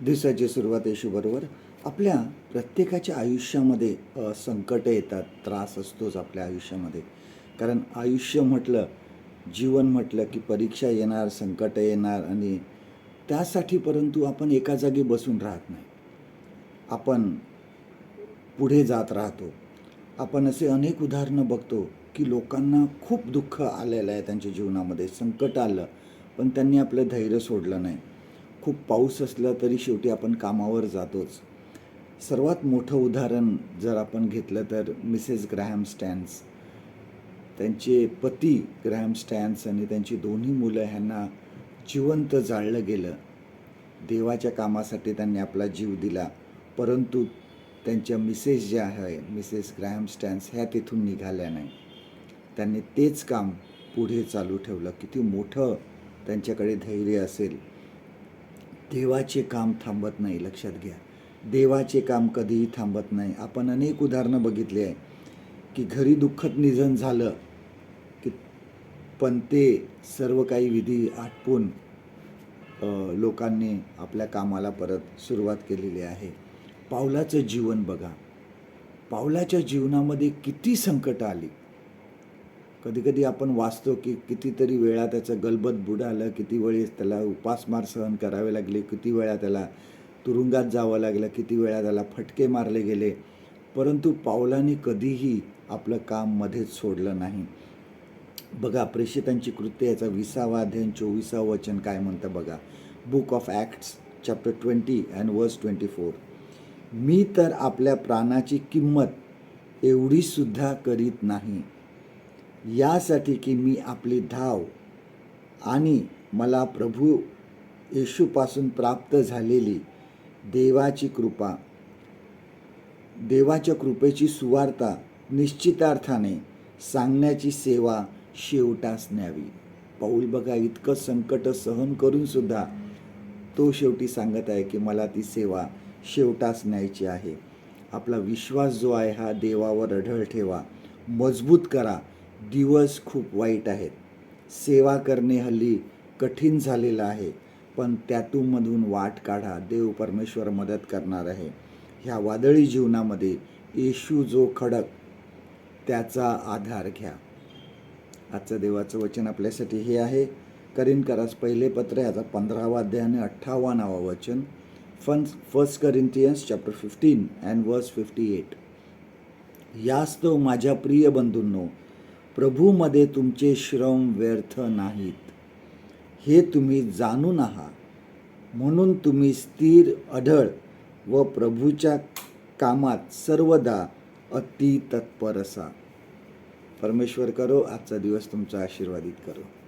दिवसाची सुरुवात येशूबरोबर आपल्या प्रत्येकाच्या आयुष्यामध्ये संकटं येतात त्रास असतोच आपल्या आयुष्यामध्ये. कारण आयुष्य म्हटलं जीवन म्हटलं की परीक्षा येणार संकटं येणार आणि त्यासाठी परंतु आपण एका जागी बसून राहत नाही. आपण पुढे जात राहतो. आपण असे अनेक उदाहरणं बघतो की लोकांना खूप दुःख आलेलं आहे त्यांच्या जीवनामध्ये संकट आलं पण त्यांनी आपलं धैर्य सोडलं नाही. खूप पाऊस असला तरी शेवटी आपण कामावर जातोच. सर्वात मोठं उदाहरण जर आपण घेतलं तर मिसेस ग्रॅहम स्टॅन्स. त्यांचे पती ग्रॅहम स्टॅन्स आणि त्यांची दोन्ही मुलं ह्यांना जिवंत जाळलं गेलं. देवाच्या कामासाठी त्यांनी आपला जीव दिला परंतु त्यांच्या मिसेस ज्या आहे मिसेस ग्रॅहम स्टॅन्स ह्या तिथून निघाल्या नाही. त्यांनी तेच काम पुढे चालू ठेवलं. किती मोठं त्यांच्याकडे धैर्य असेल. देवाचे काम थांबत नाही लक्षात घ्या. देवाचे काम कधीही थांबत नाही. आपण अनेक उदाहरणं बघितली आहे की घरी दुःखद निधन झालं की पण ते सर्व काही विधी आटपून लोकांनी आपल्या कामाला परत सुरुवात केलेली आहे. पावलाचं जीवन बघा. पावलाच्या जीवनामध्ये किती संकटं आली. कधीकधी आपण वाचतो की कितीतरी वेळा त्याचं गलबत बुडालं किती वेळेस त्याला उपासमार सहन करावे लागले किती वेळा त्याला तुरुंगात जावं लागलं किती वेळा त्याला फटके मारले गेले. परंतु पावलाने कधीही आपलं काम मध्येच सोडलं नाही. बघा प्रेषितांची कृत्य याचा विसावा अध्ययन चोवीसावं वचन काय म्हणतं बघा? Book of Acts chapter twenty and verse twenty four मी तर आपल्या प्राणाची किंमत एवढीसुद्धा करीत नाही. यासाठी की मी आपली धाव आणि मला प्रभू येशूपासून प्राप्त झालेली देवाची कृपा देवाच्या कृपेची सुवार्ता निश्चितार्थाने सांगण्याची सेवा शेवटास न्यावी. पाऊल बघा इतकं संकट सहन करूनसुद्धा तो शेवटी सांगत आहे की मला ती सेवा शेवटास न्यायची आहे. आपला विश्वास जो आहे हा देवावर अढळ ठेवा. मजबूत करा. दिवस खूप वाईट आहेत. सेवा करणे हल्ली कठीण झालेलं आहे पण त्यातून मधून वाट काढा देव परमेश्वर मदत करणार आहे. ह्या वादळी जीवनामध्ये येशू जो खडक त्याचा आधार घ्या. आजचं देवाचं वचन आपल्यासाठी हे आहे. करीन करास पहिले पत्र याचा पंधरावा अध्याय आणि अठ्ठावन्नावा वचन. Fun first Corinthians chapter fifteen and verse fifty eight यास्तव माझ्या प्रिय बंधूंनो प्रभूमध्ये तुमचे श्रम व्यर्थ नाहीत. हे तुम्ही जाणून आहात. म्हणून तुम्ही स्थिर अढळ व प्रभूच्या कामात सर्वदा अति तत्पर असा परमेश्वर करो आजचा दिवस तुमचा आशीर्वादित करो.